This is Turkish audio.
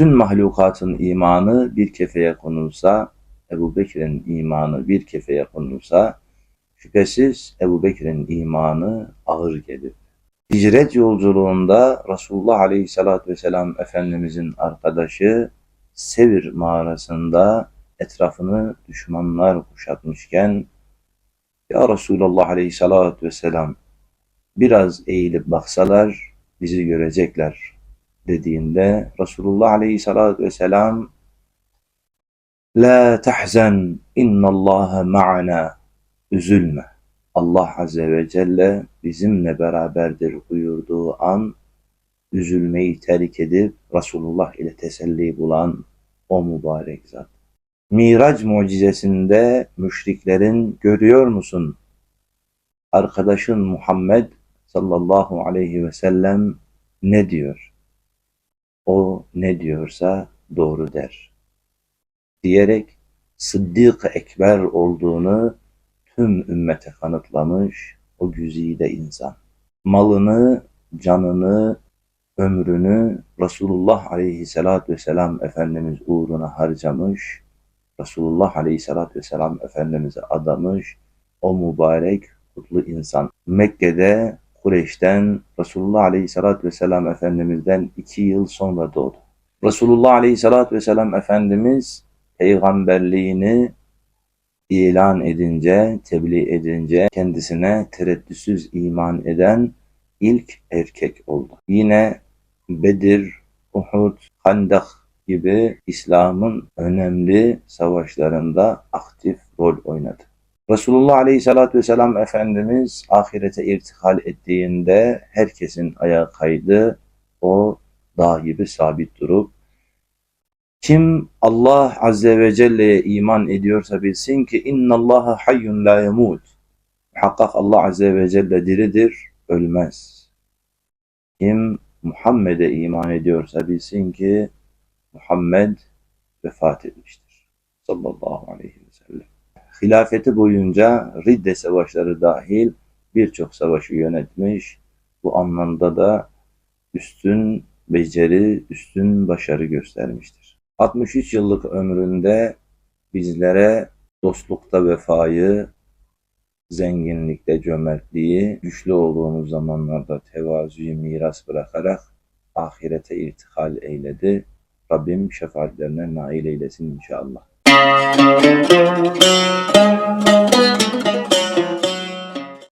bütün mahlukatın imanı bir kefeye konulsa, Ebu Bekir'in imanı bir kefeye konulsa, şüphesiz Ebu Bekir'in imanı ağır gelir. Hicret yolculuğunda Resulullah Aleyhisselatü Vesselam Efendimizin arkadaşı Sevir mağarasında etrafını düşmanlar kuşatmışken Ya Resulullah Aleyhisselatü Vesselam biraz eğilip baksalar bizi görecekler dediğinde Resulullah Aleyhisselatü Vesselam La tahzen innallaha ma'ana üzülme. Allah Azze ve Celle bizimle beraberdir buyurduğu an üzülmeyi terk edip Resulullah ile teselli bulan o mübarek zat. Miraç mucizesinde müşriklerin görüyor musun? Arkadaşın Muhammed sallallahu aleyhi ve sellem ne diyor? O ne diyorsa doğru der. Diyerek Sıddık Ekber olduğunu tüm ümmete kanıtlamış o güzide insan. Malını, canını, ömrünü Resulullah Aleyhisselatü Vesselam Efendimiz uğruna harcamış, Resulullah Aleyhisselatü Vesselam Efendimiz'e adamış o mübarek kutlu insan. Mekke'de Kureyş'ten Resulullah Aleyhisselatü Vesselam Efendimiz'den iki yıl sonra doğdu. Resulullah Aleyhisselatü Vesselam Efendimiz peygamberliğini ilan edince, tebliğ edince kendisine tereddütsüz iman eden ilk erkek oldu. Yine Bedir, Uhud, Handak gibi İslam'ın önemli savaşlarında aktif rol oynadı. Resulullah Aleyhisselatü Vesselam Efendimiz ahirete irtihal ettiğinde herkesin ayağı kaydı. O dağ gibi sabit durup kim Allah Azze ve Celle'ye iman ediyorsa bilsin ki innallaha hayyun la yemut. Muhakkak Allah Azze ve Celle diridir, ölmez. Kim Muhammed'e iman ediyorsa bilsin ki Muhammed vefat etmiştir. Sallallahu aleyhi ve. Hilafeti boyunca Ridde savaşları dahil birçok savaşı yönetmiş. Bu anlamda da üstün beceri, üstün başarı göstermiştir. 63 yıllık ömründe bizlere dostlukta vefayı, zenginlikte cömertliği, güçlü olduğumuz zamanlarda tevazuyu miras bırakarak ahirete irtihal eyledi. Rabbim şefaatlerine nail eylesin inşallah. Thank you.